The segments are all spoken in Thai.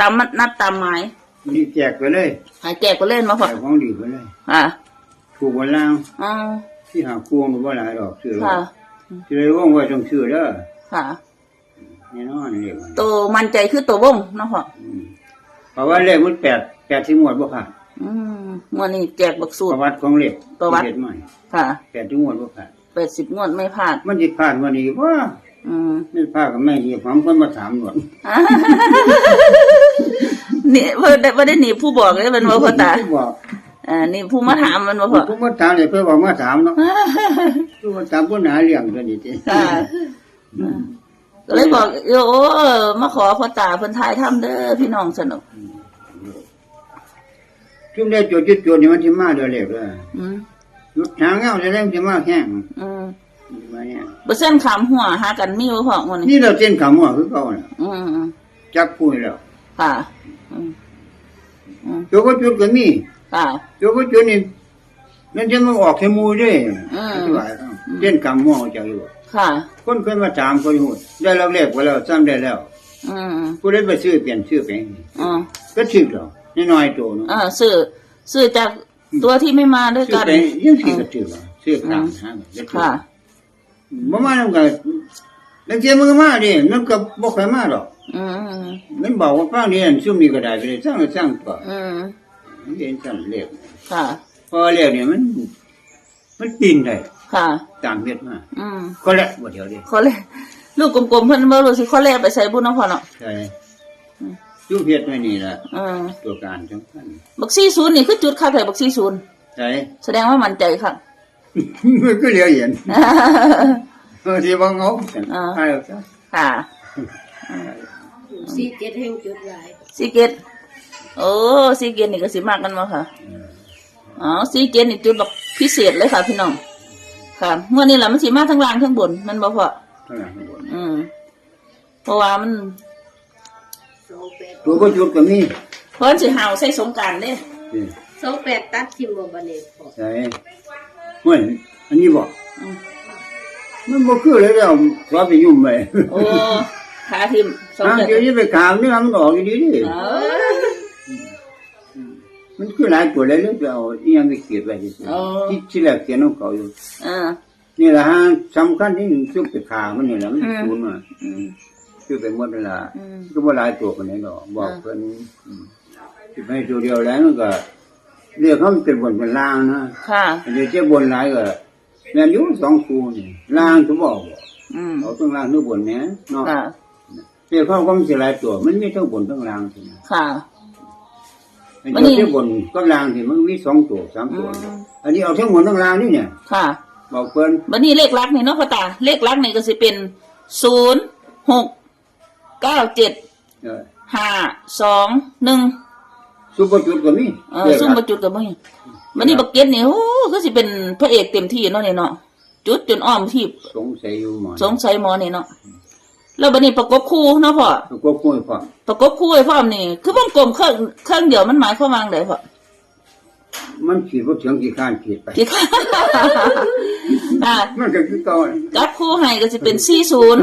ตามนัดตามหมายนี่แจกไปเลยหายแจกก็เล่นมาแจพอกของดีไปเลยค่ะถูกวันล่างอ๋อที่หาพวงหรือว่าหลายดอกซื้อค่ะ ซื้อเลยว่องไว้ต้องซื้อเด้อค่ะ แน่นอนเลยมันตัวมันใจคือตัววงเนาะพ่ออืมเพราะว่าเลขมันแปดแปดที่หมวดบ่ผ่านอืมงวดนี้แจกบักสูปตร ระวัติของเลขประวัติเฮ็ดใหม่ค่ะแปดที่หมวดบ่ผ่านแปดสิบงวดไม่พลาดมันสิผ่านวันนี้ว่า อืมไม่ผ่านก็ไม่ดีผมคนมาถามหนวดนี่เพิ่นได้บ่ได้หนีผู้บอกเลยมันว่าพ่อตาบอกอ่านี่ผู้มาถามมันว่าพ่อผมมาถามเลยเพื่อบอกมาถามเนาะคือมาถามผู้หนาเลี้ยงตัวนี้ติค่ะก็เลยบอกโยโอ้มาขอพ่อตาเพิ่นทายทำเด้อพี่น้องสนุกชุมได้จุดจุดจุดนี่มันสิมาเด้อเลขเด้ออืมจุดทางเงาจะได้มันสิมาแห้งอืม มาเนี่ยบ่เส้นขามหัวหากันมีบ่พ่อมื้อนี้นี่เราเส้นขามัวคือเก่าน่ะอืมอืมจักพูดแล้วค่ะอืมอืมตัวก็จุดก็มีค่ะ ตัวก็จุดนี่นั่นจะมาออกแค่มูเด้อืมอธิบายเอาเส้นขามัวจักอยู่ ค่ะ คนเคยมาถามคนหูได้เราเลขไปแล้วซ้ำได้แล้ว อืมผู้ใดไปซื้อเปลี่ยนซื้อไปอ๋อก็ซื้อแล้วน้อยๆตัวเนาะอ่าซื้อซื้อจากตัวที่ไม่มาด้วยซื้อกัน ไปยังสิก็ซื้อว่าซื้อข้างทางก็ซื้อค่ะ บ่มานํกันแล้วเจ้ามันก็มาดิมันก็บ่ค่อยมาดอกอืมมันบอกว่าฟังนี่อันซุ่มนี่ก็ได้ก็ได้สร้างก็สร้างก็อืมมันเป็นสร้างเรียกค่ะพอเรียกเนี่ยมัน มันปีนได้ค่ะตามเฮ็ดมาอืมก็และบ่เดียวเดิข้อแรกลูกกลมๆเพิ่นบ่รู้สิข้อแรกไปใส่บุญเนาะพ่อเนาะใช่อยู่เฮ็ดไว้นี่ล่ะอืมตัวการสำคัญบัก40นี่คือจุดค่าไถ่บัก40ใช่แสดงว่ามั่นใจค่ะ มันก็เหลียวเห็นเออที่ว่าเงากันอ่าใช่แล้วจ้ะค่ะสี่เจ็ดแห่งจุดหลายซีเกตโอ้ซีเกตนี่ก็สิมากกันมาค่ะอ๋อซีเกตนี่จุดแบบพิเศษเลยค่ะ พี่น้องค่ะเมื่อนี้แหละมันสิมาทั้งล่างทั้งบน มันบ่พอเท่านั้นข้างบนอืมเพราะว่ามันสองแปดตัวบ่จุดก็มีเพราะมันสิหาวใส่สงกรารเด้นี่สองแปดตัดทิมบ่บันนี้พอใช่ เฮ้ยอันนี้บ่อืมมันบ่คือเลยแล้วขอไปยุ่มไปโอ้ขาทิมสองทางเจ็ดเดี๋ยวนี้ไปขามนี่มันออกอยู่ดีดิเออมันคือหลายตัวเลยแล้วจะเอาอีหยังไปเขียนไว้ที่อ๋อที่ที่แรกเขียนของเขาอยู่อ่านี่แหละฮะสำคัญที่สุดไปขามันนี่แหละมันอืมศูนย์มาอืมคือไปหมดเวลาอืมก็บ่หลายตัวคนนี้ดอกบอกอ่าเพิ่นอืมสิไปตัวเดียวแล้วมันก็ เรียกเขามันเป็นบนเป็นล่างนะค่ะอันนี้เจ้าบนหลายก็แม่นอยู่สองคูนี่ล่างทุบอกบ่อืมเอาทั้งล่างทั้งบนแหน่เนาะค่ะ เรียกเขาก็มันสิหลายตัว มันมีทั้งบนทั้งล่างสินะค่ะอันวันนี้นี้เจ้าบนก็ล่างสิมันมีสองตัวสามตัวอืมอันนี้เอาทั้งบนทั้งล่างนี่เนี่ยค่ะบอกเพิ่นวันนี้เลขลักษณ์นี่เนาะพ่อตา เลขลักษณ์นี่ก็สิเป็นศูนย์หกเก้าเจ็ดเออห้าสองหนึ่ง ซุปเปอร์จุดก็มีเออซุ่มประจุดกับมึงวันนี้บักเก็ตนี่โอ้ก็สิเป็นพระเอกเต็มที่เนาะนี่เนาะจุดจนอ้อมที่สงสัยอยู่หมอสงสัยหมอนี่เนาะแล้วบัดนี้ประกบคู่เนาะพ่อก็คุยฟังประกบคู่ไอ้พ่อมนี่คือวงกลมเครื่องเครื่องเดียวมันหมายความว่าไงพ่อมันขีดบ่ถึงกี่ข้านขีดไปที่อ่ามันก็คือเก่าน่ะจับคู่ให้ก็สิเป็นสี่ศูนย์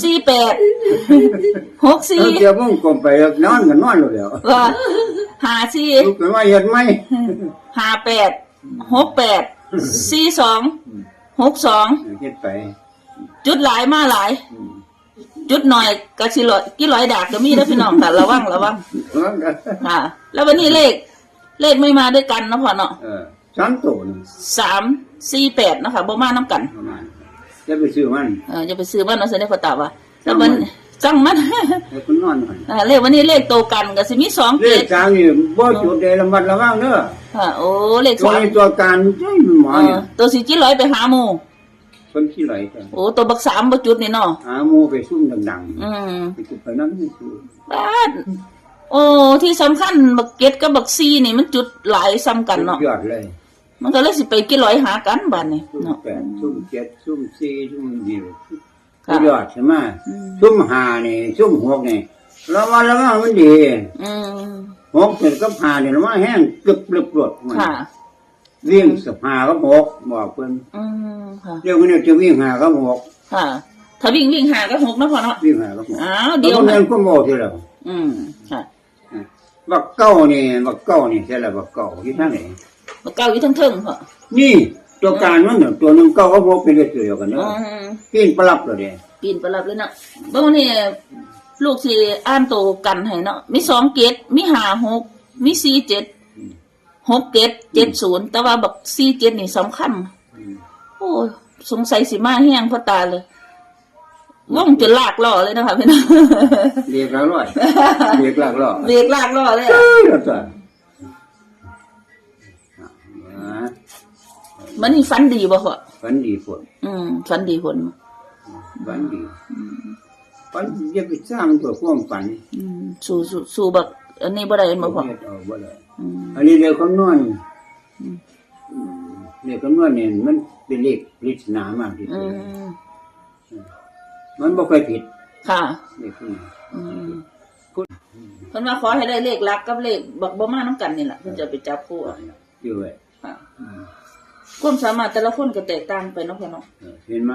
สี่แปดหกสี่เอาเดี๋ยวผมกลมไปนอนก็นอนแล้วเดี๋ยวว่า ห้าสี่ลุกขึ้นมาเฮ็ดไหมห้าแปดหกแปดสี่สองหกสองเฮ็ดไป จุดหลายมาหลายอืมจุดหน่อยกะสิลอยกี่ร้อยดากก็มีนะพี่น้องค่ะระวังระวังเออก็ค่ะ แล้ววันนี้เลข เลขไม่มาด้วยกันเนาะพ่อเนาะเออสามตัวนึงสามสี่แปดเนาะค่ะบ่มาน้ำกันประมาณจะไปซื้อมันเออจะไปซื้อบ้านเนาะเสด็จพ่อตาว่าแล้วมัน จังมันให้คุณนอนหน่อยอ่าเลขวันนี้เลขโตวกันก็สิมีสองเลเจ็ขดสามนี่บ่จุดใดระมัดระวังเด้อค่ะโอ้เลขตัวสามนี้ตัวการเจ้ยหมอเอเนี่อยตัวสี่กี่ร้อยไปหาหมูคนขี้ไหลกันโอ้ตัวบักสามบักจุดนี่เนาะหาหมู่ไปซุ่มดังอืมๆไปจุดไปนั้นไม่ซื้อบ้านโอ้ที่สำคัญบักเก็ตกับบักซีนี่มันจุดหลายซ้ำกันเนาะยอดเลยมันก็เลยสิไปกี่ร้อยหากันบ้านนี่ซุ่มเนาะแปดซุ่มเจ็ดซุ่มสี่ซุ่มเดียว ค่ะยอดใช่ไหมอืมซุ่มห้านี่ซุ่มหกนี่ระวังระวังมันดีอืมหกเสร็จก็ผ่าเนี่ยระวังแห้งกรึบกรึบกรดมันค่ะวิ่งสบหาก็หกบอกเพิ่นอืมค่ะเดี๋ยวคนนี้จะวิ่งหาก็หกค่ะถ้าวิ่งวิ่งหาก็หกเนาะพ่อเนาะวิ่งหาก็หกอ้าวเดี๋เดี๋ยยววเงินก็โง่ทีแล้วอืมค่ะบักเก้านี่บักเก้านี่ใช่ละบักเก้าที่ท่านไหนบักเก้าอยู่ทั้งเทิงพ่อนี่ ตัวการมันน่ะตัวหนึงเก้าก็พกเป็นเลขตัวเดียวกันเนอ๋อะอกินปลับเลยเด้ปีนประลับเลยเนาะบางทีลูกสิอ่านโตกันให้เนาะมีสองเกตมีห้าหกมีสี่เจ็ดหกเกตเจ็ดศูนย์แต่ว่าบักสี่เจ็ดนี่สำคัญโอ้ยสงสัยสิมาแห้งเพราะตาเลยว่องจนลากล่อเลยนะคะพี่น้อง เรียกหลักร้อยเรียกหลักร้อยเบรกลากล่อเลยอะ เอ้ยแล้วตัว มันนี่ฟันดีบ่พ่อฝันดีฝนอืมฟันดีผลฝันดีฝันจะไปสร้างตัวความฝัน อืมสู้สู้สู้บักอันนี้บ่ได้เห็นบ่พ่อเฮ็ดเอาบ่ได้อืมอันนี้เรียกคำนวณอืมเรียกคำนวณเนี่ยมันเป็นเลขปริศนามากที่อืสุดมมันบ่เคยผิด ค่ะเลขพวกนี้อืมเพิ่นว่าขอให้ได้เลขหลักกับเลขบักบ่มานํกันนี่ล่ะเพิ่นจะไปจับคู่เอาอยู่ไว้ค่ะอืม ความสามารถแต่ละคนก็แตกต่างไปเนาะพ่อเนาะเออเห็นไหม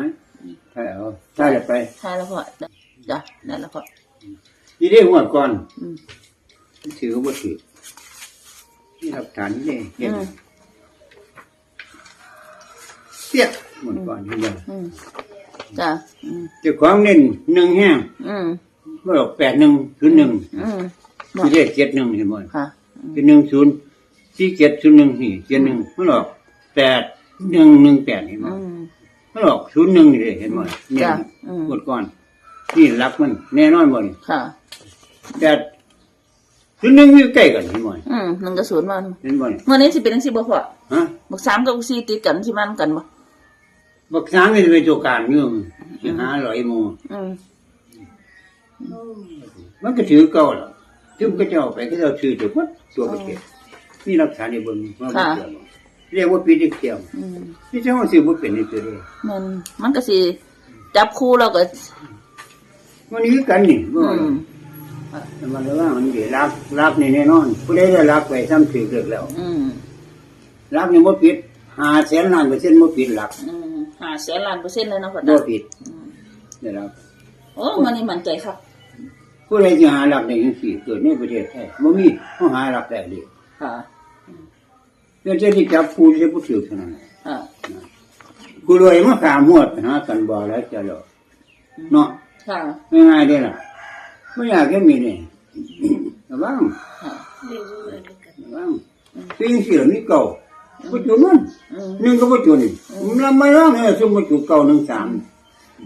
ใช่เอาใช่เลยไปใช่แล้วพ่อจ้ะนั่นแล้วพ่อที่ได้หัวดก่อนอืมถือว่าถือที่หลักฐานนี่เห็นอืมเสียหัวดก่อนเห็นไหมอืมจ้ะอืมเจ้าของเน้นหนึ่งแห้งอืมเมื่อแปดหนึ่งศูนย์หนึ่งอืมที่ได้เจ็ดหนึ่งเห็นไหมค่ะเป็นหนึ่งศูนย์ที่เจ็ดศูนย์หนึ่งนี่เจ็ดหนึ่งมันออกแปด หนึ่งหนึ่งแปดเห็นไหมอืม มันออกศูนย์หนึ่งนี่เลยเห็นไหมเนี่ยจ้ะอืม หมดก่อน นี่รักมัน แน่นอนบ่นี่ค่ะ แต่ศูนย์หนึ่งอยู่ใกล้กันเห็นไหมอืมหนึ่งกับศูนย์มาเห็นบ่นี่เมื่อนี้สิเป็นจังซี่บ่พ่อฮะบักสามกับบักสี่ติดกันสิมันกันบ่บักช้างนี่เป็นตัวการอยู่สิหาร้อยโมอืมมันก็ถือเก่าแล้วซึ่งก็จะเอาไปก็จะเอาชื่อตัววัดตัวประเทศนี่รักษาในบนว่าบ่เกี่ยวบ่ เรียกว่าปีที่เกี่ยวอืมนี่จะว่าซื้อบ่เป็นนี่ตัวเดียวมันมันก็สิจับคู่แล้วก็ มันนี้กันนี่บ่อืมแต่มันเลยว่ามันดีรักรักนี่แน่นอน ผู้ใดได้รักไปซ้ำถือเกิดแล้ว อืมรักนี่บ่ผิด5แสนล้านเปอร์เซ็นต์บ่ผิดรักอืมห้าแสนล้านเปอร์เซ็นต์เลยเนาะพ่อบ่ตาผิดได้รับโอ้มันนี่มั่นใจครับ ผู้ใดสิหารักได้จังซี่เกิดในประเทศไทยบ่มีเฮาหารักได้เดิค่ะ เดี๋ยวจะที่จับผู้ที่ผู้ถือเท่านั้นอ่ากูรวยมาขามวดหากันบ่แล้วจะหรอกเนาะค่ะง่ายๆเด้ล่ะไม่อยากจะมีนี่ระวังค่ะเรียนรู้อะไรกันระวังสิ่งเสียนี่เก่าปัจจุบันอืมหนึ่งก็ปัจจุบันนี่มันไม่ร้องเนี่ยสมมติเก่าหนึ่งสาม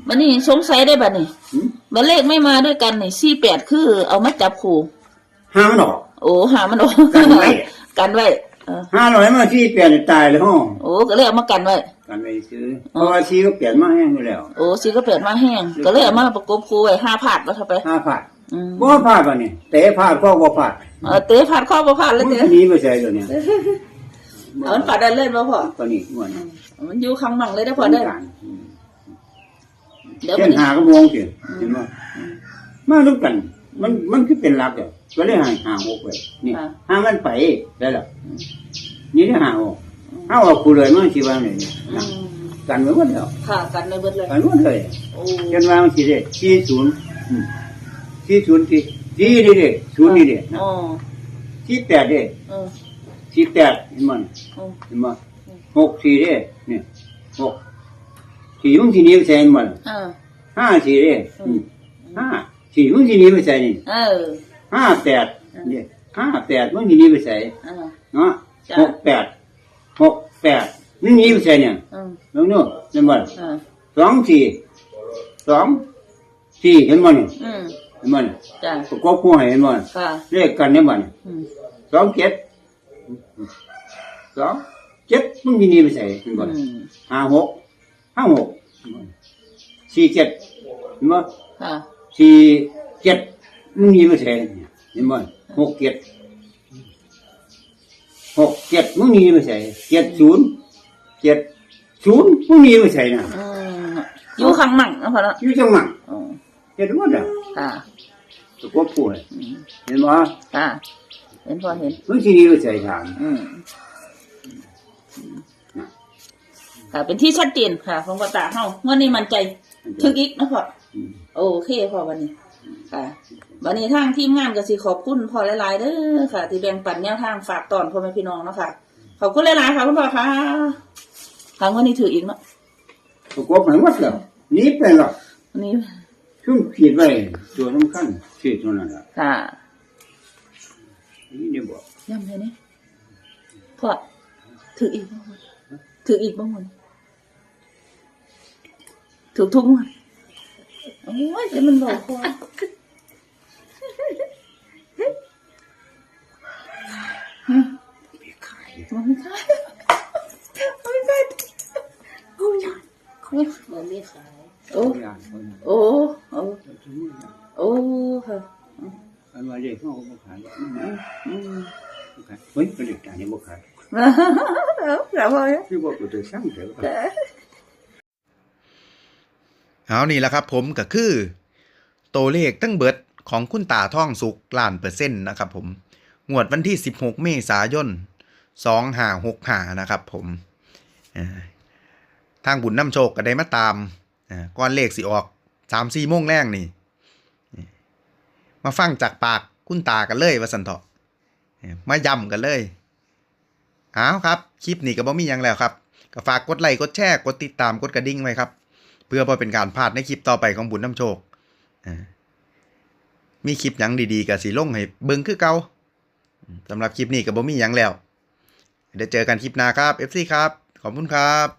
บัดนี้สงสัยได้บัดนี้หืมบัดเลขไม่มาด้วยกันนี่สี่แปดคือ เอามาจับคู่ห้ามันออก โอ้หามันโอ้กันไว้กันไว้เออ ห้าร้อยมาที่เปลี่ยนตายเลยห้องโอ้ก็เลยเอามากันไว้กันไปซื้อเพราะว่าชีก็เปลี่ยนมาแห้งอยู่แล้วโอ้สีก็เปลี่ยนมาแห้งก็เลยเอามาประกบคู่ไว้ห้าผาดแล้วเข้าไปห้าพลาดอืมบ่พลาดป่ะนี่เตะพลาดก็บ่พลาดเออเตะผาดข้อบ่ผาดเลยมันเตะหนีไปใส่ตัวเนี่ยเอามันผาดได้เลยบ่พ่อตัวนี้ม่วนมันอยู่ข้างมั่งเลยได้อพ่อเด้อการอืมเดี๋ยวเส้บัดนนี้หาก็มองสิเห็นไหมมาทุกกัน มันมันคือเป็นหลักเดียว ก็เลยหาหาหกไปนี่หามันไปได้ละนี่ได้หาหกเอาเอาคูเลยมาชีวางเลยนี่อืนะมกันไว้หมดแล้วค่ะกันในเบิดเลยกันหมดเลยโอ้จนวางสี่เด็ดสี่ศูนย์อืมสี่ศูนย์สี่สี่นี่เด็ดศูนย์นี่เด็ดนะอ๋อสี่แปดเด็ดเออสี่แปดเห็นมันเออ เห็นมันหกสี่เด็ดเนี่ยหกสี่มึงสี่นิ้วแทนมันเออ ห้าสี่เด็ดอืมห้าสี่มึงสี่นิ้วไปใส่นี่ เออ ห้าแปดเนี่ยห้าแปดมึงทีนี้ไปใส่เออเนาะจ้ะ หกแปดหกแปดมึงนี้ไปใส่เนี่ยเออลองดูเห็นบ่เออสองสี่สองสี่เห็นบ่เนี่ยอืมเห็นบ่เนี่ยจ้ะประกอบคู่ให้เห็นบ่เนี่ยค่ะเลขกันเห็นบ่เนี่ยอืมสองเจ็ดสองเจ็ดมึงทีนี้ไปใส่เห็นบ่อืเนี่ยมห้าหกห้าหกเห็นบ่เนี่ยสี่เจ็ดเห็นบ่ค่ะสี่เจ็ด มึงนี้ไปใส่เนี่ยเห็นบ่เนี่ยหกเจ็ดหกเจ็ดมึงหนีไปใส่เจ็ดศูนย์เจ็ดศูนย์มึงหนีไปใส่น่ะอืมอยู่ข้างมั่งนะพ่อเนาะอยู่จังหวัดอ๋อเจ็ดวัดอะค่ะตะกบป่วยอืมเห็นบ่ค่ะเห็นพ่อเห็น มึงสิหนีไปใส่ถามอืมค่ะเป็นที่ชัดเจนค่ะของกระตาเฮาวันนี้มันใจถึงอีกนะพ่ออืมโอเคพ่อวันนี้ ค่ะวันนี้ทางทีมงานก็สิขอบคุณพ่อหลายๆเด้อค่ะ ที่แบ่งปันแนวทางฝากตอนพ่อแม่พี่น้องเนาะค่ะขอบคุณหลายๆค่ะคุณพ่อค่ะครั้งวันนี้ถืออีกเนาะประกอบให้หมดแล้วหนี่ไปหรอกวันนี้ชุ่มขีดไว้ตัวสำคัญขีดตัวนั้นล่ะค่ะนี่เดี๋ยวบอกย่ำเลยนี่พ่อถืออีกบ้างวันถืออีกบ้างวันถูกทุกงวัน โอ้ยเดี๋ยวมันบอกพ่อไม่ขายมันไม่ใช่มันไม่ใช่โอ้ยบ่มีขายโอ้ยโอ้โอ้โอ้ค่ะอันว่าเด็กเขาก็ขายอืมขายเฮ้ยเป็นเด็กจานนี้บ่ขายเอาอย่าพอเนี่ยคือบอกตัวสร้างเถอะ เอานี่แหละครับผมก็คือตัวเลขตั้งเบิดของคุณตาท่องสุกล้านเปอร์เซ็นต์นะครับผมงวดวันที่ 16 เมษายน2565นะครับผมทางบุญน้ำโชคก็ได้มาตามก้อนเลขสิออก3-4โมงแรงนี่ มาฟังจากปากคุณตากันเลยว่าสันเถาะมาย้ำกันเลยเอาครับ คลิปนี้ก็บ่มียังแล้วครับ ก็ฝากกดไลค์กดแชร์ กดติดตามกดกระดิ่งไว้ครับ เพื่อบ่เป็นการพลาดในคลิปต่อไปของบุญน้ำโชคอ่ามีคลิปหยังดีๆกับสีลงให้เบิ่งคือเก่าสำหรับคลิปนี้กับ่มีหยังแล้ว เดี๋ยวเจอกันคลิปหน้าครับ FC ครับ ขอบคุณครับ